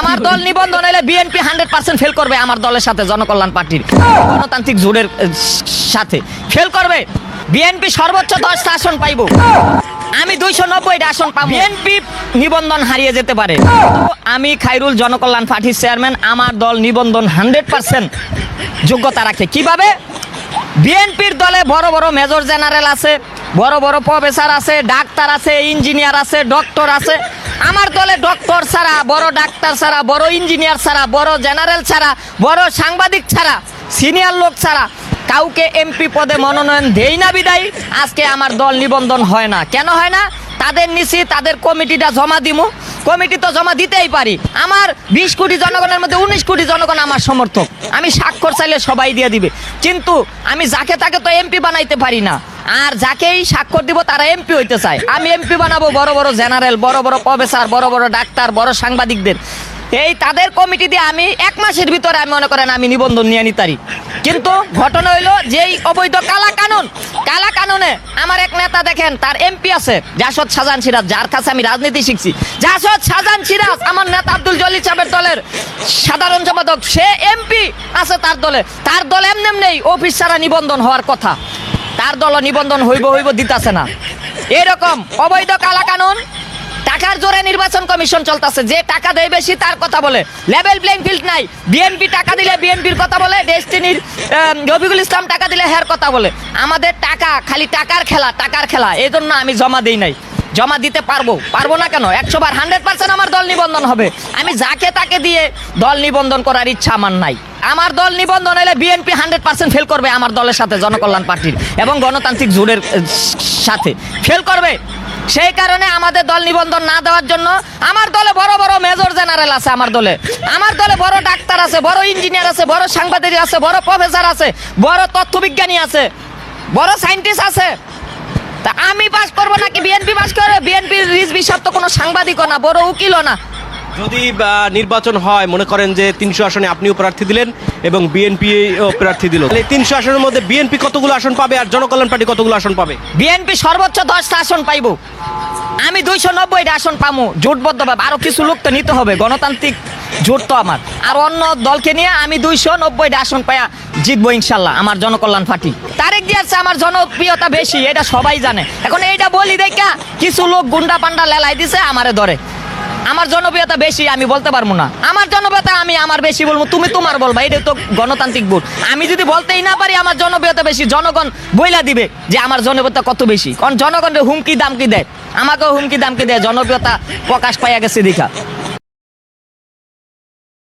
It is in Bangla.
আমার দল নিবন্ধন হলে বিএনপি হান্ড্রেড পার্সেন্ট ফেল করবে আমার দলের সাথে জনকল্যাণ পার্টির। গণতান্ত্রিক আহ, সাথে। ফেল করবে। বিএনপি সর্বোচ্চ দশটা আসন পাইব। আমি দুইশো নব্বইটা আসন পাবো। বিএনপি নিবন্ধন হারিয়ে যেতে পারে। আমি খাইরুল জনকল্যাণ পার্টির চেয়ারম্যান আমার দল নিবন্ধন হান্ড্রেড পার্সেন্ট যোগ্যতা রাখে। কীভাবে? বিএনপির দলে বড় বড় মেজর জেনারেল আছে বড় বড় প্রফেসর আছে ডাক্তার আছে ইঞ্জিনিয়ার আছে ডক্টর আছে। আমার দলে ডক্টর ছাড়া, বড় ডাক্তার ছাড়া, বড় ইঞ্জিনিয়ার ছাড়া, বড় জেনারেল ছাড়া, বড় সাংবাদিক ছাড়া সিনিয়র লোক ছাড়া কাউকে এমপি পদে মনোনয়ন দেই না বিদায়। আজকে আমার দল নিবন্ধন হয় না। কেন হয় না? তাদের নিচে তাদের কমিটিটা জমা দিমু। কমিটি তো জমা দিতেই পারি। আমার বিশ কোটি জনগণের মধ্যে উনিশ কোটি জনগণ আমার সমর্থক। আমি স্বাক্ষর চাইলে সবাই দিয়ে দিবে। কিন্তু আমি যাকে তাকে তো এমপি বানাইতে পারি না। আর যাকেই স্বাক্ষর দিব, তারা এমপি হইতে চায়। আমি এমপি বানাবো বড় বড় জেনারেল, বড় বড় প্রফেসর, বড় বড় ডাক্তার, বড় সাংবাদিকদের। এই তাদের কমিটি দিয়ে আমি এক মাসের ভিতরে আমি মনে করেন আমি নিবন্ধন নিয়ে নিতারি। কিন্তু ঘটনা হইল যেই অবৈধ কালা কানুন, কালা কানুনে আমার এক নেতা দেখেন, তার এমপি আছে, জাসদ শাহজান সিরাজ, যার কাছে আমি রাজনীতি শিখছি। জাসদ শাহজান সিরাজ, আমার নেতা আব্দুল জলিল সাহেবের দলের সাধারণ সম্পাদক, সে এমপি আছে তার দলে। তার দল এমনি এমনি অফিস ছাড়া নিবন্ধন হওয়ার কথা। তার দল নিবন্ধন হইব হইব দিতাছে না। এরকম অবৈধ কালা কানুন টাকার জোরে নির্বাচন কমিশন চলতেছে। যে টাকা দেয় বেশি তার কথা বলে। লেভেল প্লেইং ফিল্ড নাই। বিএনপি টাকা দিলে বিএনপির কথা বলে ডেস্টিনির আহ, রফিকুল ইসলাম টাকা দিলে হ্যার কথা বলে। আমাদের টাকা খালি টাকার খেলা টাকার খেলা। এই জন্য আমি জমা দিই নাই। জমা দিতে পারব। পারব না কেন? একশো বার হান্ড্রেড পার্সেন্ট আমার দল নিবন্ধন হবে। আমি যাকে তাকে দিয়ে দল নিবন্ধন করার ইচ্ছা আমার নাই। আমার দল নিবন্ধন হলে বিএনপি হান্ড্রেড পার্সেন্ট ফেল করবে আমার দলের সাথে জনকল্যাণ পার্টির এবং গণতান্ত্রিক আহ, সাথে। ফেল করবে। সেই কারণে আমাদের দল নিবন্ধন না দেওয়ার জন্য আমার দলে বড় বড় মেজর জেনারেল আছে আমার দলে। আমার দলে বড় ডাক্তার আছে, বড় ইঞ্জিনিয়ার আছে, বড় সাংবাদিক আছে, বড় প্রফেসর আছে, বড় তথ্যবিজ্ঞানী আছে, বড় সাইন্টিস্ট আছে। তা আমি পাস করব নাকি বিএনপি পাস করবে? বিএনপি রিজবি সব তো কোনো সাংবাদিকও না, বড় উকিলও না। যদি নির্বাচন হয়, মনে করেন যে তিনশো আসনে আপনিও প্রার্থী দিলেন এবং বিএনপি প্রার্থী দিল তিনশো আসনের মধ্যে বিএনপি কতগুলো আসন পাবে আর জনকল্যাণ পার্টি কতগুলো আসন পাবে? বিএনপি সর্বোচ্চ দশটা আসন পাইব। আমি দুইশো নব্বইটা আসন পামু, জোটবদ্ধভাবে। আরও কিছু লোক তো নিতে হবে, গণতান্ত্রিক জোট তো আমার। আর অন্য দলকে নিয়ে আমি দুইশো নব্বইটা আসন পাইয়া জিতবো ইনশাল্লাহ, আমার জনকল্যাণ পার্টি। তারেক দিয়াছে আমার জনপ্রিয়তা বেশি, এটা সবাই জানে। এখন এইটা বলি দেখা, কিছু লোক গুন্ডা পান্ডা লেলাই দিছে, আমারে ধরে। আমার জনপ্রিয়তা বেশি, আমি বলতে পারব না। আমার জনপ্রিয়তা আমি, আমার বেশি বলব। তুমি তোমার বলবা এটা তো গণতান্ত্রিক ভোট। আমি যদি বলতেই না পারি, আমার জনপ্রিয়তা বেশি, জনগণ বইলা দিবে যে আমার জনপ্রিয়তা কত বেশি। কারণ জনগণের হুমকি দামকি দেয়। আমাকেও হুমকি দামকি দেয়, জনপ্রিয়তা প্রকাশ পাইয়া গেছে দেখা।